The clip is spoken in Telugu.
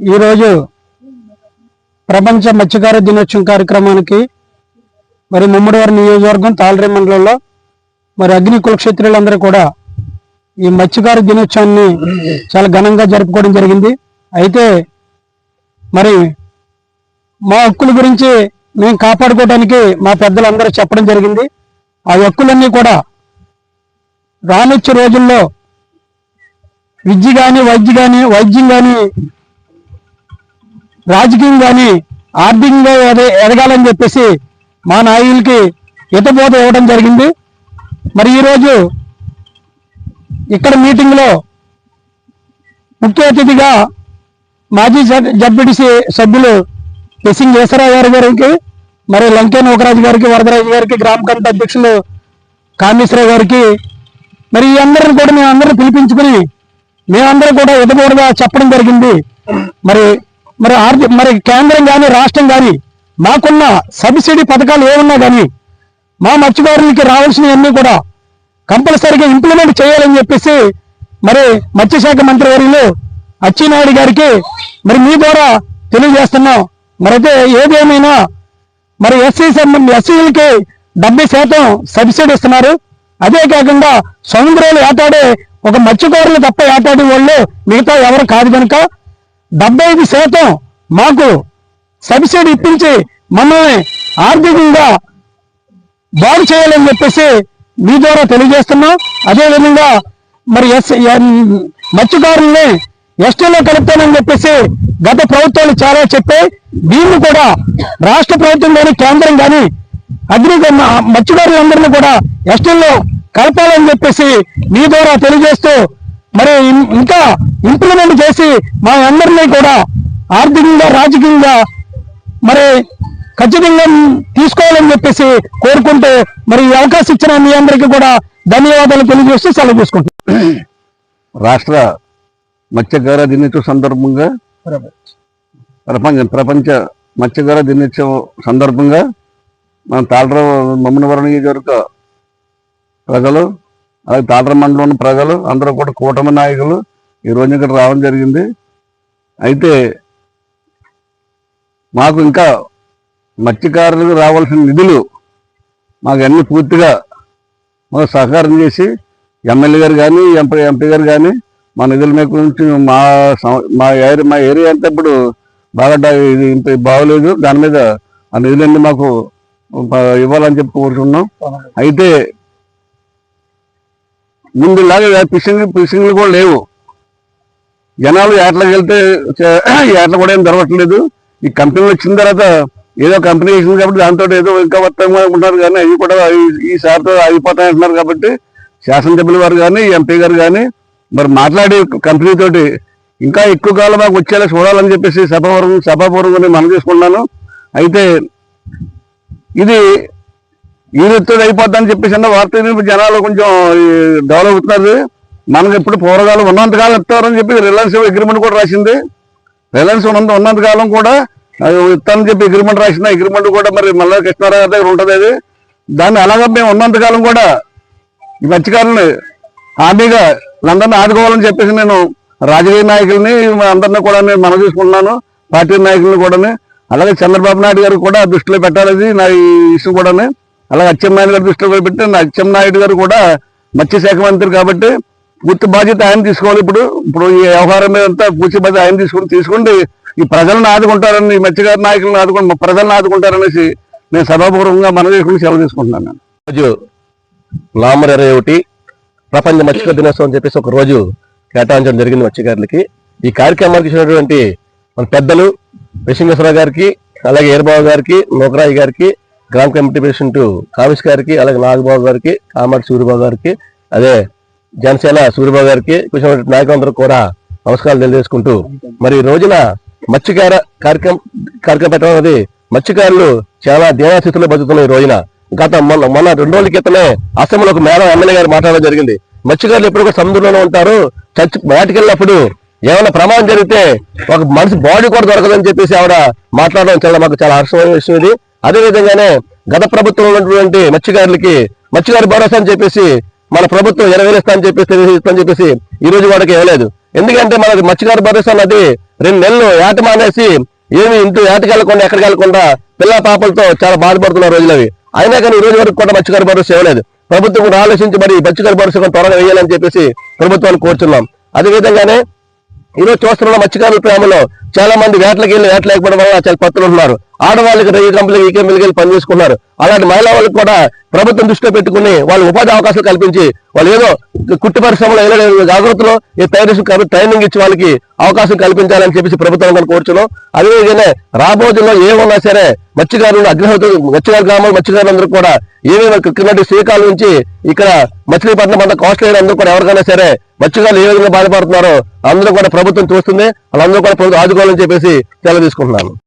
ఈరోజు ప్రపంచ మత్స్యకార దినోత్సవం కార్యక్రమానికి మరి ముమ్మడివారి నియోజకవర్గం తాళరే మండలంలో మరి అగ్ని కులక్షేత్రులందరూ కూడా ఈ మత్స్యకార దినోత్సవాన్ని చాలా ఘనంగా జరుపుకోవడం జరిగింది. అయితే మరి మా హక్కుల గురించి మేము కాపాడుకోవడానికి మా పెద్దలందరూ చెప్పడం జరిగింది. ఆ హక్కులన్నీ కూడా రానొచ్చే రోజుల్లో విద్య కానీ వైద్య కానీ వైద్యం కానీ రాజకీయం కానీ ఆర్థికంగా ఎదగాలని చెప్పేసి మా నాయకులకి హితబోధ ఇవ్వడం జరిగింది. మరి ఈరోజు ఇక్కడ మీటింగ్లో ముఖ్య అతిథిగా మాజీ జడ్పీటీసీ సభ్యులు ఎస్సింగ్ ఈశ్వరరావు గారి గారికి మరి లంకే నూకరాజు గారికి వరదరాజు గారికి గ్రామ కమిటీ అధ్యక్షులు కామేశ్వరరావు గారికి మరి ఈ అందరిని కూడా మేము అందరం పిలిపించుకుని మేమందరం కూడా ఎదుగుడుగా చెప్పడం జరిగింది. మరి మరి ఆర్థిక మరి కేంద్రం కానీ రాష్ట్రం కానీ మాకున్న సబ్సిడీ పథకాలు ఏమున్నా కానీ మా మత్స్యకారులకి రావాల్సినవన్నీ కూడా కంపల్సరీగా ఇంప్లిమెంట్ చేయాలని చెప్పేసి మరి మత్స్యశాఖ మంత్రి వర్యులు అచ్చెన్నాయుడు గారికి మరి మీ ద్వారా తెలియజేస్తున్నాం. మరైతే ఏదేమైనా మరి ఎస్సీ ఎస్సీలకి డెబ్బై శాతం సబ్సిడీ ఇస్తున్నారు. అదే కాకుండా సముద్రాలు ఏటాడే ఒక మత్స్యకారులు తప్ప ఏటాడే వాళ్ళు మిగతా ఎవరు కాదు కనుక డెబ్బై ఐదు శాతం మాకు సబ్సిడీ ఇప్పించి మమ్మల్ని ఆర్థికంగా బాగు చేయాలని చెప్పేసి మీ ద్వారా తెలియజేస్తున్నాం. అదేవిధంగా మరి ఎస్ మత్స్యకారుల్ని ఎస్టీలో కలుపుతానని చెప్పేసి గత ప్రభుత్వాలు చాలా చెప్పాయి. దీన్ని కూడా రాష్ట్ర ప్రభుత్వం కానీ కేంద్రం కానీ అగ్ని మత్స్యకారులందరినీ కూడా ఎస్టీల్లో కలపాలని చెప్పేసి మీ ద్వారా తెలియజేస్తూ మరి ఇం- ఇంకా ఇంప్లిమెంట్ చేసి మా అందరినీ కూడా ఆర్థికంగా రాజకీయంగా మరి ఖచ్చితంగా తీసుకోవాలని చెప్పేసి కోరుకుంటూ మరి ఈ అవకాశం ఇచ్చిన మీ అందరికీ కూడా ధన్యవాదాలు తెలియజేస్తూ సెలవు తీసుకుంటున్నాను. రాష్ట్ర మత్స్యకార దినోత్సవం సందర్భంగా ప్రపంచ ప్రపంచ మత్స్యకార దినోత్సవం సందర్భంగా మన తాళరావు మమ్మనవరం నియోజకవర్గ ప్రజలు అలాగే తాటర మండలం ఉన్న ప్రజలు అందరూ కూడా కూటమి నాయకులు ఈ రోజు ఇక్కడ రావడం జరిగింది. అయితే మాకు ఇంకా మత్స్యకారులకు రావాల్సిన నిధులు మాకు అన్ని పూర్తిగా మాకు సహకారం చేసి ఎమ్మెల్యే గారు కానీ ఎంపీ ఎంపీ గారు కానీ మా నిధుల మీద గురించి మా మా ఏరియా మా ఏరియా అంతా ఇప్పుడు బాగా ఇది ఇంత బాగోలేదు. దాని మీద ఆ నిధులన్నీ మాకు ఇవ్వాలని చెప్పి కోరుతున్నాం అయితే ముందులాగా ఫిషింగ్ ఫిషింగ్లు కూడా లేవు. జనాలు ఏట్లకి వెళ్తే ఏట్ల కూడా ఏం దొరకట్లేదు. ఈ కంపెనీలు వచ్చిన తర్వాత ఏదో కంపెనీ వేసింది కాబట్టి దాంతో ఏదో ఇంకా వస్తాం అనుకుంటున్నారు కానీ అవి కూడా ఈ- సార్తో అయిపోతాయి అంటున్నారు కాబట్టి శాసనసభ్యుల వారు కానీ ఎంపీ గారు కానీ మరి మాట్లాడి కంపెనీ తోటి ఇంకా ఎక్కువ కాలం మాకు వచ్చేలా చూడాలని చెప్పేసి సభాపూర్వం సభాపూర్వంగా మనం చేసుకున్నాను అయితే ఇది ఈ అయిపోద్దని చెప్పేసి అన్న వార్త జనాలు కొంచెం డెవలప్ అవుతున్నారు. మనకి ఎప్పుడు పూర్వకాలం ఉన్నంతకాలం ఇస్తారని చెప్పి రిలయన్స్ అగ్రిమెంట్ కూడా రాసింది. రిలయన్స్ ఉన్నంత ఉన్నంతకాలం కూడా ఇస్తానని చెప్పి అగ్రిమెంట్ రాసిన అగ్రిమెంట్ కూడా మరి మళ్ళీ కృష్ణారావు గారి దగ్గర ఉంటుంది అది. దాన్ని అలాగా మేము ఉన్నంతకాలం కూడా ఈ మత్స్యకారుల్ని హామీగా వీళ్ళందరినీ ఆదుకోవాలని చెప్పేసి నేను రాజకీయ నాయకుల్ని అందరినీ కూడా నేను మనం చూసుకుంటున్నాను. పార్టీ నాయకుల్ని కూడా అలాగే చంద్రబాబు నాయుడు గారు కూడా దృష్టిలో పెట్టాలి నా ఈ ఇష్యూ కూడా అలాగే అచ్చెన్నాయుడు గారి దృష్టిలో కూడా పెట్టి నా అచ్చెన్నాయుడు గారు కూడా మత్స్యశాఖ మంత్రి కాబట్టి పూర్తి బాధ్యత ఆయన తీసుకోవాలి. ఇప్పుడు ఇప్పుడు ఈ వ్యవహారం మీద అంతా పూర్తి బాధ్యత ఆయన తీసుకుని తీసుకుంటే ఈ ప్రజలను ఆదుకుంటారని ఈ మత్స్యకార నాయకులను ఆదుకుంటారు ప్రజలను ఆదుకుంటారనేసి నేను సభాపూర్వకంగా మనం చేసుకుని సెలవు తీసుకుంటున్నాను నేను. రోజు నవంబర్ ఇరవై ఒకటి ప్రపంచ మత్స్యకార దినోత్సవం అని చెప్పేసి ఒక రోజు కేటాయించడం జరిగింది మత్స్యకారులకి ఈ కార్యక్రమానికి ఇచ్చినటువంటి మన పెద్దలు విశ్వేశ్వరరావు గారికి అలాగే ఏర్బాబు గారికి నోకరాయి గారికి గ్రామ కమిటీ ప్రెసిడెంట్ కామిష్ గారికి అలాగే నాగబాబు గారికి కామాటి సూర్యబాబు గారికి అదే జనసేన సూర్యబాబు గారికి కూర్చున్న నాయకులందరూ కూడా నమస్కారాలు తెలియజేసుకుంటూ మరి ఈ రోజున మత్స్యకార కార్యక్రమం కార్యక్రమం పెట్టడం అనేది మత్స్యకారులు చాలా దీనాస్థితిలో బతుకుతున్న ఈ రోజున. గత మొన్న మొన్న రెండు రోజుల క్రితమే అసెంబ్లీలో ఒక మేడం ఎమ్మెల్యే గారు మాట్లాడడం జరిగింది. మత్స్యకారులు ఎప్పుడు కూడా సముద్రంలోనే ఉంటారు. చర్చ్ బయటకు వెళ్ళినప్పుడు ఏమైనా ప్రమాదం జరిగితే ఒక మనిషి బాడీ కూడా దొరకదని చెప్పేసి ఆవిడ మాట్లాడడం చాలా మాకు చాలా హర్షమైన విషయం ఇది. అదే విధంగానే గత ప్రభుత్వంలో ఉన్నటువంటి మత్స్యకారులకి మత్స్యకారు భరోసా అని చెప్పేసి మన ప్రభుత్వం ఇరవై అని చెప్పేసి తెలియజేస్తా చెప్పేసి ఈ రోజు వాడికి ఇవ్వలేదు. ఎందుకంటే మనకి మత్స్యకారు భరోసా అన్నది రెండు నెలలు ఏట మానేసి ఏమి ఇంటూ ఏటకి వెళ్ళకుండా ఎక్కడికి వెళ్ళకుండా పిల్ల పాపలతో చాలా బాధపడుతున్న రోజులు అవి. అయినా కానీ ఈ రోజు వరకు కూడా మత్స్యకారు భరోసా ఇవ్వలేదు. ప్రభుత్వం కూడా ఆలోచించి మరి మత్స్యకారు భరోసా త్వరగా వేయాలని చెప్పేసి ప్రభుత్వాన్ని కోరుతున్నాం అదే విధంగానే ఈ రోజు చూస్తున్న మత్స్యకారుల ప్రేమలో చాలా మంది వేటలకు వెళ్ళి వేట లేకపోవడం వల్ల చాలా పత్రులు ఉన్నారు ఆడవాళ్ళకి రైతు కంపెనీకి ఈ కంపెనీకి వెళ్ళి పనిచేసుకున్నారు అలాంటి మహిళా వాళ్ళకి కూడా ప్రభుత్వం దృష్టిలో పెట్టుకుని వాళ్ళు ఉపాధి అవకాశాలు కల్పించి వాళ్ళు ఏదో కుట్టు పరిశ్రమలో ఏదో జాగ్రత్తలో ఈ తయారీ ట్రైనింగ్ ఇచ్చి వాళ్ళకి అవకాశం కల్పించాలని చెప్పేసి ప్రభుత్వం కనుక కోరుచున్నాం. అదేవిధంగానే రాబో ఏమన్నా సరే మత్స్యకారులు అగ్రహోత్ర మత్స్యకారు గ్రామాలు మత్స్యకారులందరూ కూడా ఏమేమి కిందటి శ్రీకాలం నుంచి ఇక్కడ మచిలీపట్నం అంతా కోస్ట్ ఏరియా అందరూ కూడా ఎవరికైనా సరే మత్స్యకారులు ఏ విధంగా బాధపడుతున్నారో అందరూ కూడా ప్రభుత్వం చూస్తుంది. వాళ్ళందరూ కూడా ప్రభుత్వం ఆదుకోవాలని చెప్పేసి తెల్ల తీసుకుంటున్నాను.